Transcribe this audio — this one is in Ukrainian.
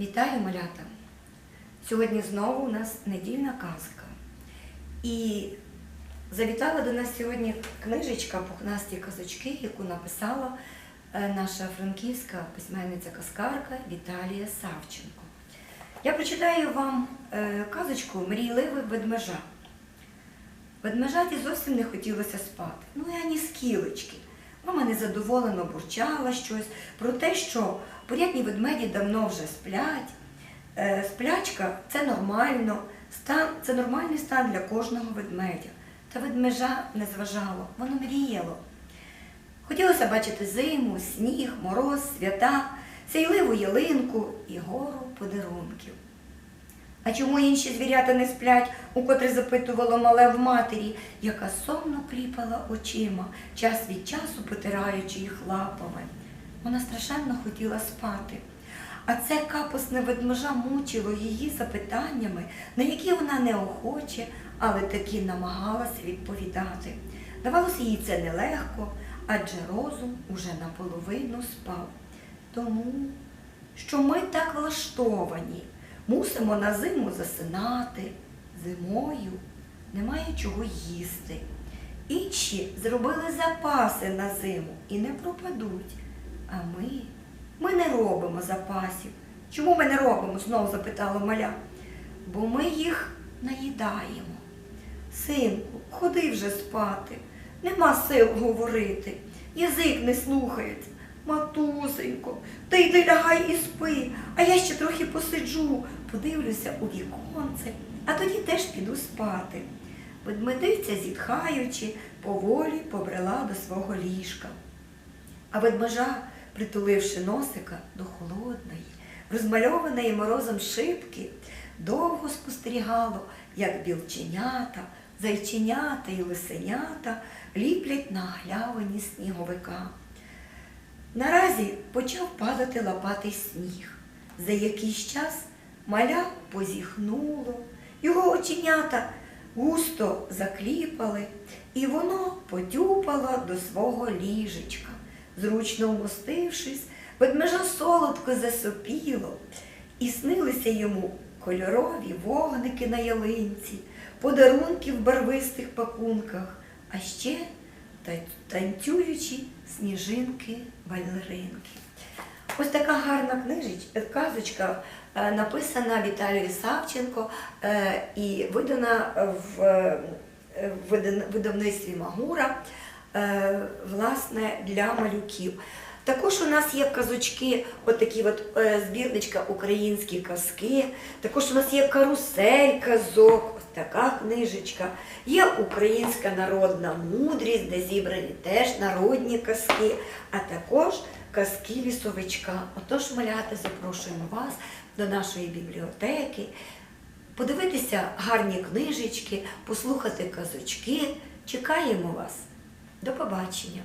Вітаю, малята! Сьогодні знову у нас недільна казка. І завітала до нас сьогодні книжечка Пухнасті казочки, яку написала е, наша франківська письменниця-казкарка Віталія Савченко. Я прочитаю вам е, казочку Мрійливий ведмежа. Ведмежаті зовсім не хотілося спати. Ну і ані скілечки. Мама незадоволено бурчала щось про те, що порядні ведмеді давно вже сплять. Е, Сплячка це нормально, стан, це нормальний стан для кожного ведмедя. Та ведмежа не зважало, воно мріяло. Хотілося бачити зиму, сніг, мороз, свята, сяйливу ялинку і гору подарунків. А чому інші звірята не сплять, укотре запитувало мале в матері, яка сонно кліпала очима, час від часу потираючи їх лапами. Вона страшенно хотіла спати. А це капосне ведмежа мучило її запитаннями, на які вона неохоче, але таки намагалася відповідати. Давалося їй це нелегко, адже розум уже наполовину спав. Тому, що ми так влаштовані, мусимо на зиму засинати, зимою немає чого їсти. Інші зробили запаси на зиму і не пропадуть. А ми, ми не робимо запасів. Чому ми не робимо? знову запитала маля. Бо ми їх наїдаємо. Синку, ходи вже спати. Нема сил говорити. Язик не слухається. Матусенько, ти йди лягай і спи, а я ще трохи посиджу, подивлюся у віконце, а тоді теж піду спати. Ведмедиця, зітхаючи, поволі побрела до свого ліжка. А ведмежа, притуливши носика до холодної, розмальованої морозом шибки, довго спостерігало, як білченята, зайченята і лисенята ліплять на галявині сніговика. Наразі почав падати лопатий сніг. За якийсь час маля позіхнуло, його оченята густо закліпали, і воно потюпало до свого ліжечка. Зручно вмостившись, ведмежа солодко засопіло, і снилися йому кольорові вогники на ялинці, подарунки в барвистих пакунках, а ще танцюючі сніжинки балеринки. Ось така гарна книжечка, е, написана Віталією Савченко е, і видана в е, видавництві Магура власне, для малюків. Також у нас є казочки, отакі от е, збірничка українські казки. Також у нас є карусель казок, ось така книжечка. Є українська народна мудрість, де зібрані теж народні казки, а також казки лісовичка. Отож, маляти, запрошуємо вас до нашої бібліотеки, подивитися гарні книжечки, послухати казочки. Чекаємо вас. До побачення!